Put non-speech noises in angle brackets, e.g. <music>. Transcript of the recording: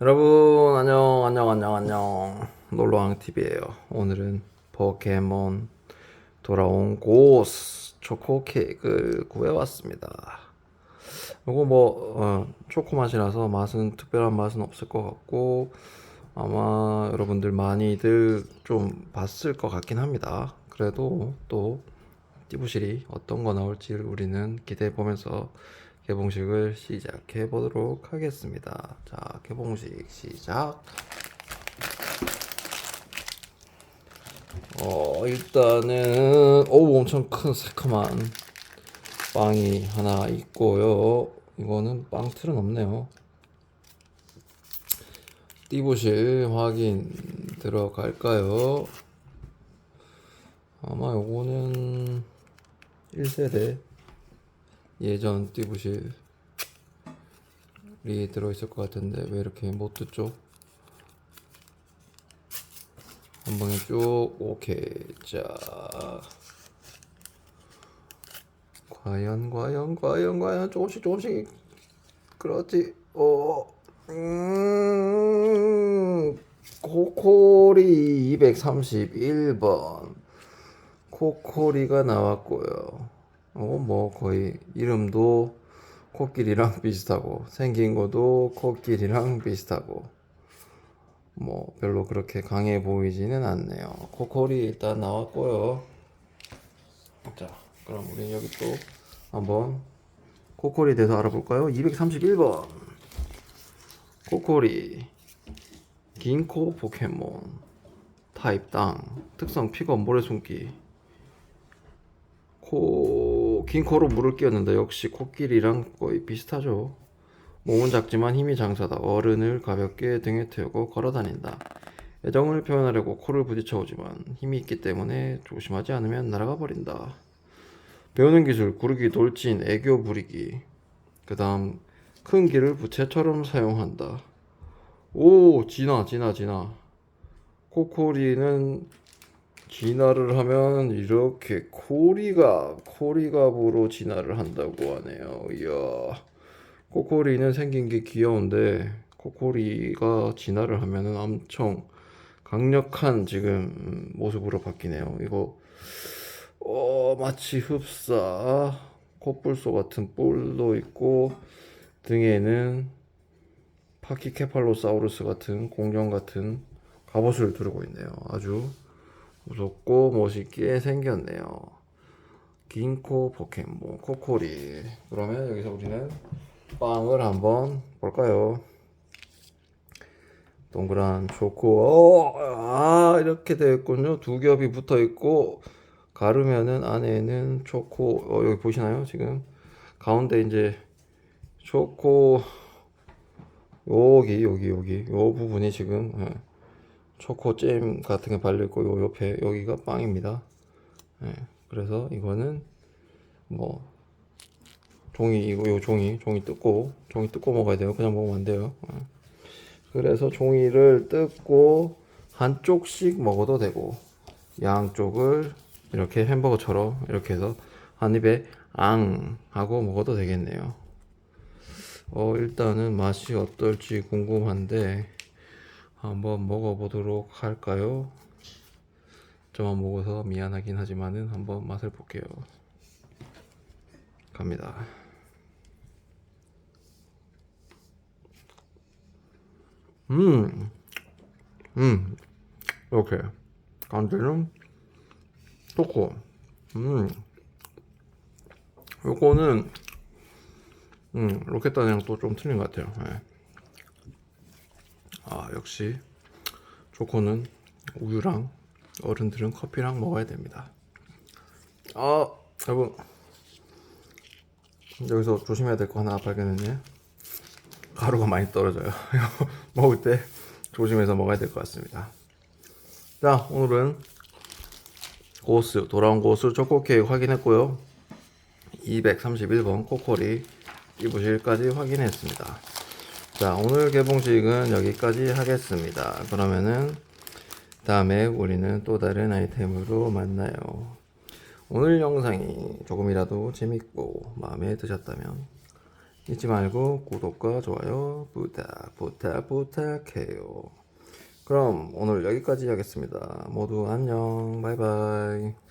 여러분 안녕 안녕 안녕 안녕 놀러왕 TV예요. 오늘은 포켓몬 돌아온 고스 초코 케이크를 구해왔습니다. 이거 뭐 어, 초코 맛이라서 맛은 특별한 맛은 없을 것 같고 아마 여러분들 많이들 좀 봤을 것 같긴 합니다. 그래도 또 띠부실이 어떤 거 나올지 우리는 기대해 보면서 개봉식을 시작해 보도록 하겠습니다. 자, 개봉식 시작. 어, 일단은 오 엄청 큰 새카만 빵이 하나 있고요. 이거는 빵 틀은 없네요. 띠부실 확인 들어갈까요? 아마 요거는 1세대 예전 띠부실이 들어있을 것 같은데 왜 이렇게 못 듣죠? 한 방에 쭉 오케이. 자. 과연 과연 과연 과연 조금씩 조금씩. 그렇지. 어. 음, 코코리 231번. 코코리가 나왔고요. 어, 뭐 거의 이름도 코끼리랑 <laughs> 비슷하고 생긴 것도 코끼리랑 비슷하고 뭐 별로 그렇게 강해 보이지는 않네요. 코코리 일단 나왔고요. 자, 그럼 우리 여기 또 한번 코코리 대해서 알아볼까요? 231번 코코리 긴코 포켓몬 타입 땅 특성 픽업 모래 숨기 코, 긴 코로 물을 끼얹는다. 역시 코끼리랑 거의 비슷하죠. 몸은 작지만 힘이 장사다. 어른을 가볍게 등에 태우고 걸어 다닌다. 애정을 표현하려고 코를 부딪혀 오지만 힘이 있기 때문에 조심하지 않으면 날아가 버린다. 배우는 기술, 구르기, 돌진, 애교 부리기. 그 다음, 큰 길을 부채처럼 사용한다. 오, 진화, 진화, 진화. 코코리는 진화를 하면 이렇게 코리가 코리갑으로 진화를 한다고 하네요. 이야. 코코리는 생긴 게 귀여운데 코코리가 진화를 하면은 엄청 강력한 지금 모습으로 바뀌네요. 이거 어 마치 흡사 코뿔소 같은 뿔도 있고 등에는 파키케팔로사우루스 같은 공룡 같은 갑옷을 두르고 있네요. 아주 무섭고 멋있게 생겼네요. 긴코 포켓몬 코코리. 그러면 여기서 우리는 빵을 한번 볼까요? 동그란 초코. 어, 아 이렇게 되어 있군요. 두 겹이 붙어 있고 가르면은 안에는 초코. 어, 여기 보시나요? 지금 가운데 이제 초코 여기 여기 여기 요 부분이 지금 예. 초코 잼 같은 게 발려 있고 요 옆에 여기가 빵입니다. 예, 그래서 이거는 뭐 종이 이거 요 종이 종이 뜯고 종이 뜯고 먹어야 돼요. 그냥 먹으면 안 돼요. 예. 그래서 종이를 뜯고 한쪽씩 먹어도 되고 양쪽을 이렇게 햄버거처럼 이렇게 해서 한 입에 앙 하고 먹어도 되겠네요. 어 일단은 맛이 어떨지 궁금한데 한번 먹어보도록 할까요? 저만 먹어서 미안하긴 하지만은 한번 맛을 볼게요. 갑니다. 음, 음, 이렇게 간제는 초코. 음, 요거는 음, 로켓단이랑 또 좀 틀린 것 같아요. 네. 아 역시 초코는 우유랑 어른들은 커피랑 먹어야 됩니다. 아 여러분 여기서 조심해야 될 거 하나 발견했네. 가루가 많이 떨어져요. <laughs> 먹을 때 조심해서 먹어야 될 것 같습니다. 자 오늘은 고스 돌아온 고스 초코 케이크 확인했고요. 231번 코코리 이부실까지 확인했습니다. 자, 오늘 개봉식은 여기까지 하겠습니다. 그러면은 다음에 우리는 또 다른 아이템으로 만나요. 오늘 영상이 조금이라도 재밌고 마음에 드셨다면 잊지 말고 구독과 좋아요 부탁 부탁 부탁해요. 그럼 오늘 여기까지 하겠습니다. 모두 안녕 바이바이.